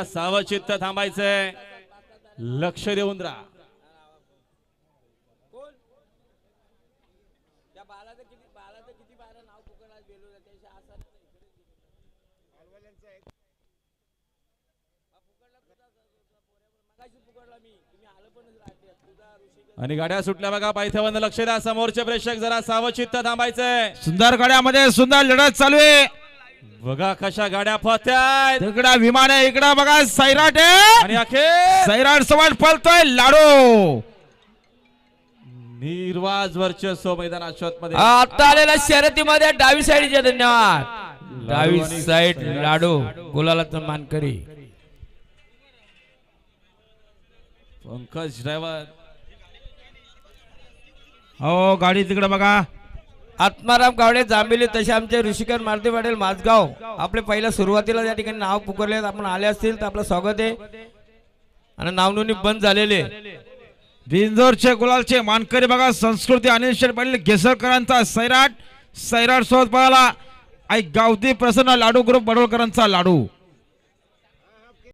सावचित्त थांबायचंय. लक्ष देऊन राहा. आणि गाड्या सुटल्या बघा पायथ्यावर लक्ष द्या. समोरचे प्रेक्षक जरा सावचित्त थांबायचंय. सुंदर गाड्यामध्ये सुंदर लढत चालू आहे. बघा कशा गाड्या फत्यात तिकडा विमान आहे इकडं बघा सैराट. आहे आणि अखेर. सैराट सवाट पळतोय लाडू. निर्वाज वर्चस्व मैदानात शोधमध्ये आता आलेल्या शर्यतीमध्ये डावी साईडचे धन्यवाद. डावी साईड लाडू. गुलाला मानकरी. पंकज ड्रायव्हर. हो गाडी तिकडं बघा. आत्माराम गावडे जांभिले तसे आमचे ऋषिकन मारुती पाटील माझगाव. आपले पहिल्या सुरुवातीला या ठिकाणी नाव पुकारले. आहेत. आपण आले असतील तर आपलं स्वागत आहे. आणि नावनोंदणी बंद झालेले भिंजोरचे बिंजोरचे गुलालचे मानकरी बघा संस्कृती अनिल शेठ पाटील घेसरकरांचा सैराट. सैराट सोबत पळाला. आई गावती प्रसन्न लाडू ग्रुप बडोलकरांचा लाडू.